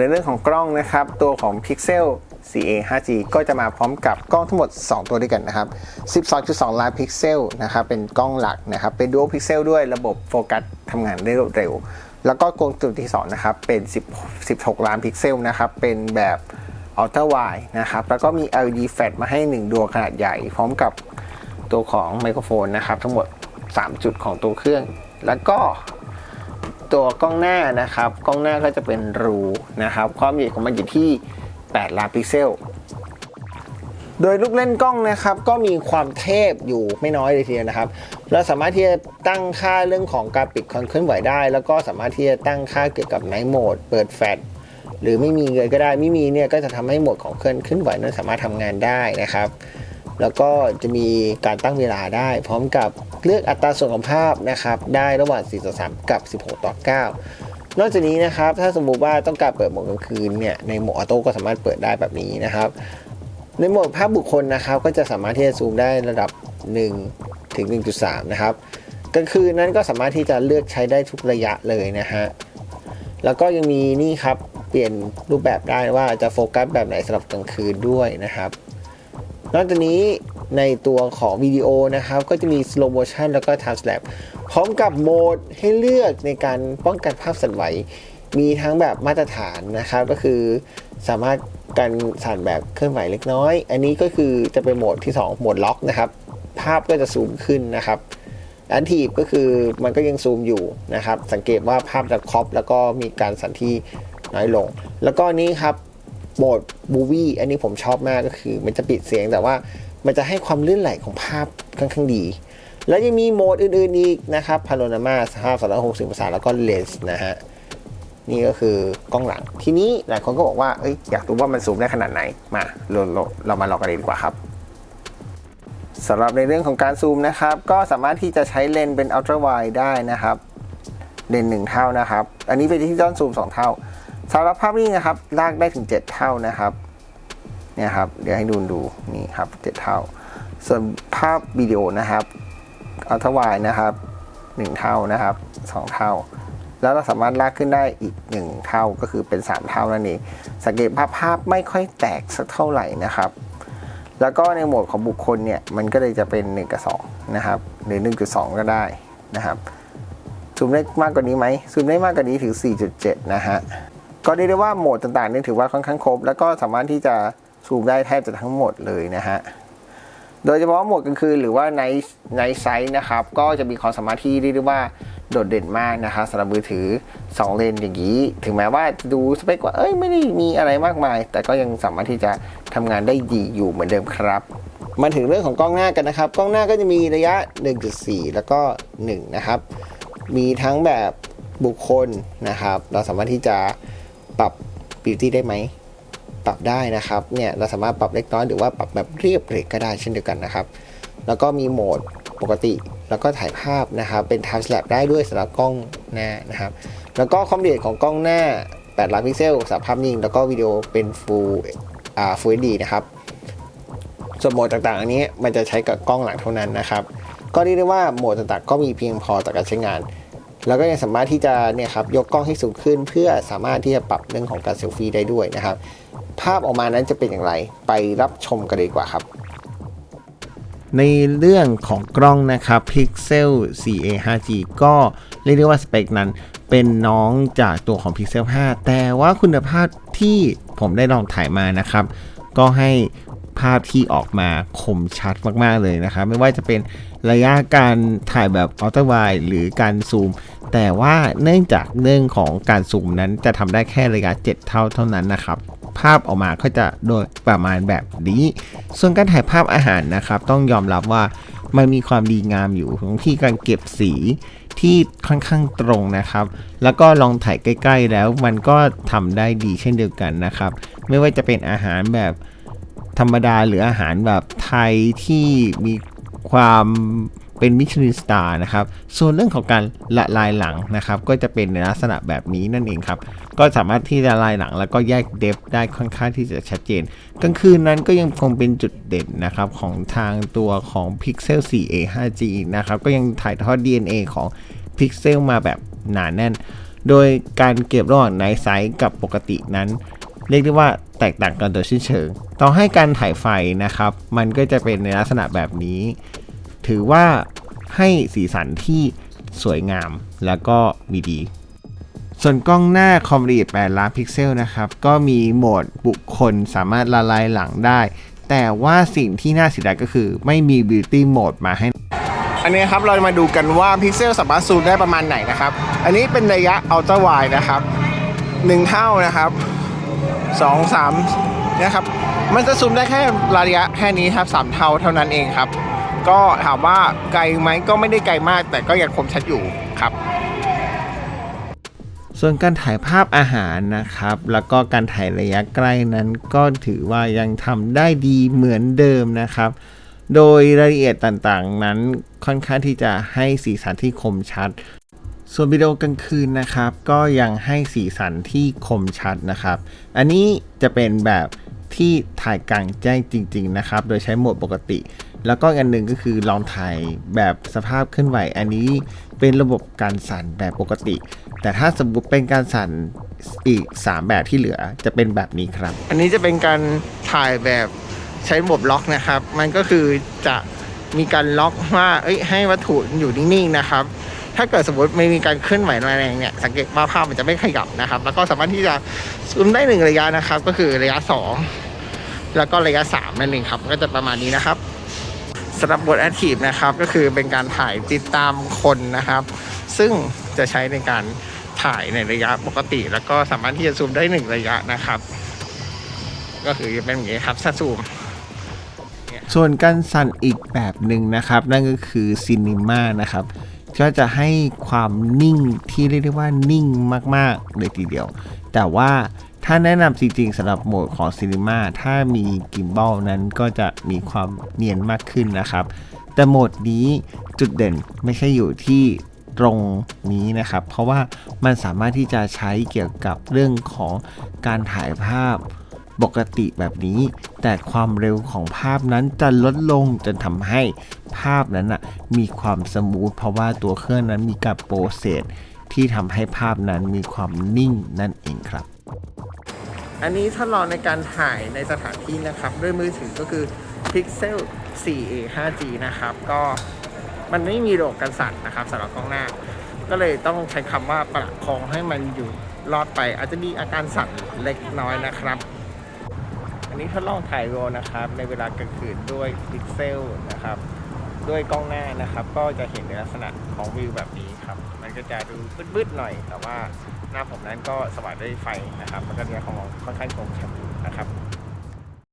ในเรื่องของกล้องนะครับ ตัวของ Pixel 4a 5G ก็จะมาพร้อมกับกล้องทั้งหมด 2 ตัวด้วยกันนะครับ 12.2 ล้านพิกเซลนะครับ เป็นกล้องหลักนะครับ เป็น Dual Pixel ด้วยระบบโฟกัสทำงานได้รวดเร็ว แล้วก็กล้องตัวที่ 2 นะครับ เป็น 10 16 ล้านพิกเซลนะครับ เป็นแบบ Ultra Wide นะครับ แล้วก็มี LED flash มาให้ 1 ดวงขนาดใหญ่ พร้อมกับตัวของไมโครโฟนนะครับ ทั้งหมด 3 จุดของตัวเครื่อง แล้วก็ ตัวกล้องหน้านะครับ กล้องหน้าก็จะเป็นรูนะครับ ความใหญ่ของมันอยู่ที่ 8 ล้านพิกเซล โดยลูกเล่นกล้องนะครับ ก็มีความเทพอยู่ไม่น้อยเลยทีเดียวนะครับ เราสามารถที่จะตั้งค่าเรื่องของการปิดความเคลื่อนไหวได้ แล้วก็สามารถที่จะตั้งค่าเกี่ยวกับไนท์โหมด เปิดแฟลชหรือไม่มีเลยก็ได้ ไม่มีเนี่ยก็จะทำให้โหมดของเคลื่อนเคลื่อนไหวนั้นสามารถทำงานได้นะครับ แล้วก็จะมีการตั้งเวลาได้ พร้อมกับเลือกอัตราส่วนของภาพนะครับ ได้ระหว่าง 4 ต่อ 3 กับ 16 ต่อ 9 นอกจากนี้นะครับ ถ้าสมมุติว่าต้องการเปิดโหมดกลางคืนเนี่ย ในโหมดออโต้ก็สามารถเปิดได้แบบนี้นะครับ ในโหมดภาพบุคคลนะครับ ก็จะสามารถที่จะซูมได้ระดับ 1 ถึง 1.3 นะครับกลางคืนนั้นก็สามารถที่จะเลือกใช้ได้ทุกระยะเลยนะฮะ แล้วก็ยังมีนี่ครับ เปลี่ยนรูปแบบได้ว่าจะโฟกัสแบบไหนสำหรับกลางคืนด้วยนะครับ นอกจากนี้ในตัวของวิดีโอนะครับ ก็จะมี slow motion แล้วก็ time lapse พร้อมกับโหมดให้เลือกในการป้องกันภาพสั่นไหว มีทั้งแบบมาตรฐานนะครับก็คือสามารถกันสั่นแบบเคลื่อนไหวเล็กน้อย อันนี้ก็คือจะเป็นโหมดที่ 2 โหมดล็อกนะครับ ภาพก็จะซูมขึ้นนะครับอันทีบก็คือมันก็ยังซูมอยู่นะครับ สังเกตว่าภาพจะครอปแล้วก็มีการสั่นที่น้อยลง แล้วก็นี้ครับ โหมดบูวี่อันนี้ผมชอบมากก็คือ มันจะปิดเสียงแต่ว่ามันจะให้ความลื่นไหลของภาพค่อนข้างดี แล้วยังมีโหมดอื่นๆอีกนะครับพาโนรามาสภาพ360องศาแล้วก็เลนส์นะฮะนี่ก็คือกล้องหลัง ทีนี้หลายคนก็บอกว่าเอ้ยอยากรู้ว่ามันซูมได้ขนาดไหน มาเราเราเรามาลองกันดีกว่าครับสำหรับในเรื่องของการซูมนะครับ ก็สามารถที่จะใช้เลนส์เป็นอัลตร้าไวด์ได้นะครับ เลนส์หนึ่งเท่านะครับ อันนี้เป็นที่ย้อนซูมสองเท่า สำหรับภาพนิ่งนะครับ ลากได้ถึง 7 เท่านะครับเนี่ยครับเดี๋ยวให้ดูดูนี่ครับ 7 เท่า ส่วนภาพวิดีโอนะครับอัลตร้าไวด์นะครับ 1 เท่านะครับ 2 เท่า แล้วเราสามารถลากขึ้นได้อีก 1 เท่าก็คือเป็น 3 เท่านั่นเองสังเกตภาพภาพไม่ค่อยแตกสักเท่าไหร่นะครับแล้วก็ในโหมดของบุคคลเนี่ยมันก็เลยจะเป็น 1 กับ 2 นะครับ หรือ 1.2 ก็ได้นะครับซูมได้มากกว่านี้ไหมซูมได้มากกว่านี้ถึง 4.7 นะฮะ ก็เรียกได้ว่าโหมดต่างๆนี่ถือว่าค่อนข้างครบ แล้วก็สามารถที่จะซูมได้แทบจะทั้งหมดเลยนะฮะ โดยเฉพาะโหมดกลางคืนหรือว่าไนท์ไนไซส์นะครับ ก็จะมีความสามารถที่เรียกได้ว่าโดดเด่นมากนะครับสำหรับมือถือ 2 เลนอย่างนี้ ถึงแม้ว่าดูสเปคว่าเอ้ยไม่ได้มีอะไรมากมาย แต่ก็ยังสามารถที่จะทำงานได้ดีอยู่เหมือนเดิมครับมาถึงเรื่องของกล้องหน้ากันนะครับ กล้องหน้าก็จะมีระยะ 1.4 แล้วก็ 1 นะครับ มีทั้งแบบบุคคลนะครับ เราสามารถที่จะ ปรับบิวตี้ได้ไหม ปรับได้นะครับ เนี่ยเราสามารถปรับเล็กน้อยหรือว่าปรับแบบเรียบเรกก็ได้เช่นเดียวกันนะครับ แล้วก็มีโหมดปกติ แล้วก็ถ่ายภาพนะครับ เป็น time lapse ได้ด้วยสำหรับกล้องหน้านะครับ แล้วก็ความละเอียดของกล้องหน้า8ล้านพิกเซลสามภาพนิ่งแล้วก็วิดีโอเป็น full อ่า full HD นะครับส่วนโหมดต่างๆ อันนี้มันจะใช้กับกล้องหลังเท่านั้นนะครับ ก็เรียกได้ว่าโหมดต่างๆ ก็มีเพียงพอต่อการใช้งาน แล้วก็ยังสามารถที่จะเนี่ยครับยกกล้องให้สูงขึ้น เพื่อสามารถที่จะปรับเรื่องของการเซลฟี่ได้ด้วยนะครับ ภาพออกมานั้นจะเป็นอย่างไรไปรับชมกันเลยดีกว่าครับ ในเรื่องของกล้องนะครับ Pixel 4a 5G ก็เรียกได้ว่าสเปคนั้นเป็นน้องจากตัวของ Pixel 5 แต่ว่าคุณภาพที่ผมได้ลองถ่ายมานะครับ ก็ให้ภาพที่ออกมาคมชัดมาก ๆ เลยนะครับ ไม่ว่าจะเป็น ระยะการถ่ายแบบอัลตร้าไวหรือการซูม แต่ว่าเนื่องจากเรื่องของการซูมนั้นจะทำได้แค่ระยะ 7 เท่าเท่านั้นนะครับภาพออกมาก็จะโดยประมาณแบบนี้ ส่วนการถ่ายภาพอาหารนะครับ ต้องยอมรับว่ามันมีความดีงามอยู่ตรงที่การเก็บสีที่ค่อนข้างตรงนะครับ แล้วก็ลองถ่ายใกล้ ๆ แล้วมันก็ทำได้ดีเช่นเดียวกันนะครับ ไม่ว่าจะเป็นอาหารแบบธรรมดาหรืออาหารแบบไทยที่มี ความเป็นมิชลินสตาร์นะครับ ส่วนเรื่องของการละลายหลังนะครับ ก็จะเป็นในลักษณะแบบนี้นั่นเองครับ ก็สามารถที่จะละลายหลังแล้วก็แยกเดฟได้ค่อนข้างที่จะชัดเจน กลางคืนนั้นก็ยังคงเป็นจุดเด่นนะครับ ของทางตัวของ Pixel 4a 5G นะครับ ก็ยังถ่ายทอด DNA ของ Pixel มาแบบหนาแน่น โดยการเก็บระหว่างไนท์ไซส์กับปกตินั้น เรียกได้ว่าแตกต่างกันโดยสิ้นเชิง ต่อให้การถ่ายไฟนะครับ มันก็จะเป็นในลักษณะแบบนี้ ถือว่าให้สีสันที่สวยงามแล้วก็มีดี ส่วนกล้องหน้าคอมรีด8ล้านพิกเซลนะครับ ก็มีโหมดบุคคลสามารถละลายหลังได้ แต่ว่าสิ่งที่น่าเสียดายก็คือไม่มี Beauty Mode มาให้ อันนี้ครับเรามาดูกันว่าพิกเซลสามารถซูมได้ประมาณไหนนะครับ อันนี้เป็นระยะอัลตร้าไวนะครับ 1 เท่านะครับ2 3นะครับมันจะซูมได้แค่ระยะแค่นี้ครับ3เท่าเท่านั้นเองครับ ก็ถามว่าไกลไหมก็ไม่ได้ไกลมาก แต่ก็ยังคมชัดอยู่ครับส่วนการถ่ายภาพอาหารนะครับ แล้วก็การถ่ายระยะใกล้นั้นก็ถือว่ายังทำได้ดีเหมือนเดิมนะครับ โดยรายละเอียดต่างๆนั้นค่อนข้างที่จะให้สีสันที่คมชัด ส่วนวิดีโอกลางคืนนะครับ ก็ยังให้สีสันที่คมชัดนะครับ อันนี้จะเป็นแบบที่ถ่ายกลางแจ้งจริง ๆ นะครับ โดยใช้โหมดปกติ แล้วก็อันหนึ่งก็คือลองถ่ายแบบสภาพเคลื่อนไหว อันนี้เป็นระบบการสั่นแบบปกติ แต่ถ้าสมมติเป็นการสั่นอีก 3 แบบที่เหลือจะเป็นแบบนี้ครับ อันนี้จะเป็นการถ่ายแบบใช้ระบบล็อกนะครับ มันก็คือจะมีการล็อกว่าเอ้ยให้วัตถุอยู่นิ่งๆนะครับ ถ้าเกิดสมมติไม่มีการเคลื่อนไหวแรงเนี่ยสังเกตว่าภาพมันจะไม่ขยับนะครับ แล้วก็สามารถที่จะซูมได้หนึ่งระยะนะครับ ก็คือระยะ 2 แล้วก็ระยะ3นั่นเองครับ ก็จะประมาณนี้นะครับ สำหรับบทแอคทีฟนะครับก็คือเป็นการถ่ายติดตามคนนะครับ ซึ่งจะใช้ในการถ่ายในระยะปกติ แล้วก็สามารถที่จะซูมได้หนึ่งระยะนะครับ ก็คือเป็นอย่างนี้ครับถ้าซูมส่วนการสั่นอีกแบบหนึ่งนะครับ นั่นก็คือซีนิม่านะครับก็จะให้ความนิ่งที่เรียกได้ว่านิ่งมากๆเลยทีเดียว แต่ว่า ถ้าแนะนำจริงๆสำหรับโหมดของซีนิม่าถ้ามีกิมบอลนั้นก็จะมีความเนียนมากขึ้นนะครับ แต่โหมดนี้จุดเด่นไม่ใช่อยู่ที่ตรงนี้นะครับ เพราะว่ามันสามารถที่จะใช้เกี่ยวกับเรื่องของการถ่ายภาพปกติแบบนี้ แต่ความเร็วของภาพนั้นจะลดลงจนทำให้ภาพนั้นนะมีความสมูทเพราะว่าตัวเครื่องนั้นมีการโปรเซสที่ทำให้ภาพนั้นมีความนิ่งนั่นเองครับ อันนี้ทดลองในการถ่ายในสถานที่นะครับ ด้วยมือถือก็คือ Pixel 4a 5G นะครับ ก็มันไม่มีระบบกันสั่นนะครับสำหรับกล้องหน้า ก็เลยต้องใช้คำว่าประคองให้มันอยู่รอดไปอาจจะมีอาการสั่นเล็กน้อยนะครับ อันนี้ทดลองถ่ายโรลนะครับ ในเวลากลางคืนด้วยพิกเซลนะครับ ด้วยกล้องหน้านะครับ ก็จะเห็นในลักษณะของวิวแบบนี้ครับ มันก็จะดูมืดๆหน่อยแต่ว่า หน้าผมนั้นก็สว่างด้วยไฟนะครับมันก็จะของค่อนข้างคมชัดนะครับ